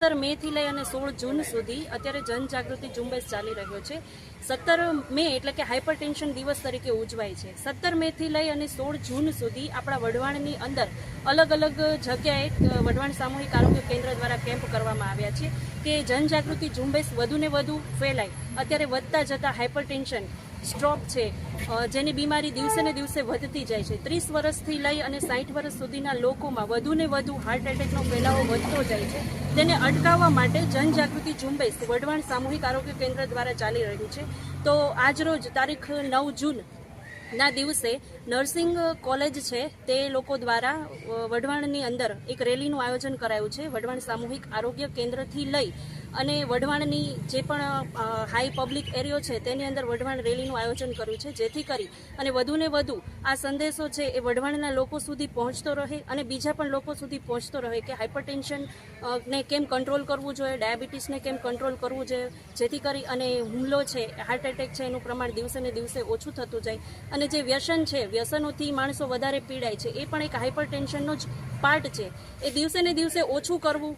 સત્તર મે થી લઈ અને સોળ જૂન સુધી અત્યારે જનજાગૃતિ ઝુંબેશ ચાલી રહ્યો છે. સત્તર મે એટલે કે હાઇપર દિવસ તરીકે ઉજવાય છે. સત્તર મે થી લઈ અને સોળ જૂન સુધી આપણા વઢવાણની અંદર અલગ અલગ જગ્યાએ વઢવાણ સામૂહિક આરોગ્ય કેન્દ્ર દ્વારા કેમ્પ કરવામાં આવ્યા છે કે જનજાગૃતિ ઝુંબેશ વધુને વધુ ફેલાય. અત્યારે વધતા જતા હાઇપર સ્ટ્રોક છે. જેની બીમારી દિવસે ને દિવસે વધતી જાય છે. ત્રીસ વર્ષથી લઈ અને સાઠ વર્ષ સુધીના લોકોમાં વધુને વધુ હાર્ટ એટેકનો ફેલાવો વધતો જાય છે. તેને અટકાવવા માટે જનજાગૃતિ ઝુંબેશ વઢવાણ સામૂહિક આરોગ્ય કેન્દ્ર દ્વારા ચાલી રહ્યું છે. તો આજરોજ તારીખ નવ જૂન ના, દિવસે નર્સિંગ કોલેજ છે, તે લોકો દ્વારા વઢવાણની અંદર એક રેલીનું આયોજન કરાયું છે, વઢવાણ સામૂહિક આરોગ્ય કેન્દ્રથી લઈ અને વઢવાણની જે પણ હાઈ પબ્લિક એરિયો છે, તેની અંદર વઢવાણ રેલીનું આયોજન કર્યું છે, જેથી કરી અને વધુને વધુ આ સંદેશો છે, એ વઢવાણના લોકો સુધી પહોંચતો રહે અને બીજા પણ લોકો સુધી પહોંચતો રહે કે હાઇપરટેન્શન ને કેમ કંટ્રોલ કરવું જોઈએ, ડાયાબિટીસને કેમ કંટ્રોલ કરવું જોઈએ, જેથી કરી અને હુમલો છે, હાર્ટ એટેક છે, એનું પ્રમાણ દિવસે ને દિવસે ઓછું થતું જાય અને જે વ્યસન છે, વ્યસનોથી માણસો વધારે પીડાય છે, એ પણ એક હાઇપર ટેન્શનનો જ પાર્ટ છે. એ દિવસે ને દિવસે ઓછું કરવું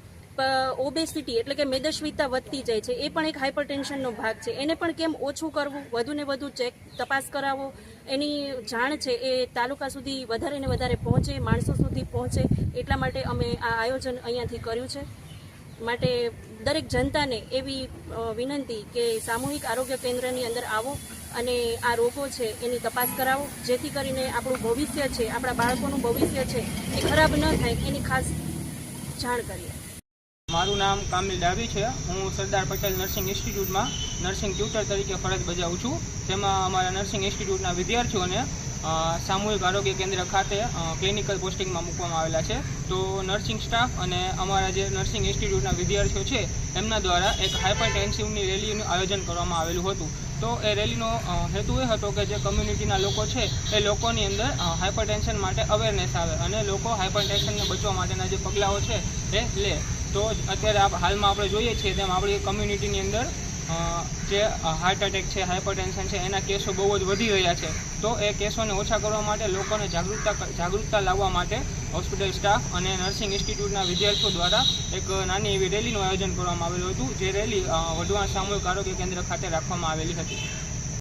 ઓબેસિટી એટલે કે મેદસ્વીતા વધતી જાય છે, એ પણ એક હાઇપર ટેન્શનનો ભાગ છે. એને પણ કેમ ઓછું કરવું? વધુને વધુ ચેક તપાસ કરાવો. એની જાણ છે એ તાલુકા સુધી વધારે ને વધારે પહોંચે, માણસો સુધી પહોંચે. એટલા માટે અમે આ આયોજન અહીંયાથી કર્યું છે. માટે દરેક જનતાને એવી વિનંતી કે સામૂહિક આરોગ્ય કેન્દ્રની અંદર આવો અને આ રોગો છે એની તપાસ કરાવો. જેથી કરીને આપણું ભવિષ્ય છે, આપણા બાળકોનું ભવિષ્ય છે એ ખરાબ ન થાય એની ખાસ જાણ કરીએ. મારું નામ કામિલ ડાબી છે. હું સરદાર પટેલ નર્સિંગ ઇન્સ્ટિટ્યૂટમાં નર્સિંગ ટ્યુટર તરીકે ફરજ બજાવું છું. તેમાં અમારા નર્સિંગ ઇન્સ્ટિટ્યૂટના વિદ્યાર્થીઓને સામૂહિક આરોગ્ય કેન્દ્ર ખાતે ક્લિનિકલ પોસ્ટિંગમાં મૂકવામાં આવેલા છે. તો નર્સિંગ સ્ટાફ અને અમારા જે નર્સિંગ ઇન્સ્ટિટ્યૂટના વિદ્યાર્થીઓ છે, એમના દ્વારા એક હાઇપરટેન્સિવની રેલીનું આયોજન કરવામાં આવેલું હતું. તો એ રેલીનો હેતુ એ હતો કે જે કમ્યુનિટીના લોકો છે, એ લોકોની અંદર હાઇપરટેન્શન માટે અવેરનેસ આવે અને લોકો હાઇપરટેન્શનને બચવા માટેના જે પગલાઓ છે, એ લે. તો અત્યારે હાલમાં આપણે જોઈએ છીએ તેમ આપણી કમ્યુનિટીની અંદર જે હાર્ટ એટેક છે હાઇપરટેન્શન છે, એના કેસો બહુ જ વધી રહ્યા છે. તો એ કેસોને ઓછા કરવા માટે લોકોને જાગૃતતા જાગૃતતા લાવવા માટે હોસ્પિટલ સ્ટાફ અને નર્સિંગ ઇન્સ્ટિટ્યૂટના વિદ્યાર્થીઓ દ્વારા એક નાની એવી રેલીનું આયોજન કરવામાં આવેલું હતું, જે રેલી વઢવાણ સામૂહિક આરોગ્ય કેન્દ્ર ખાતે રાખવામાં આવેલી હતી.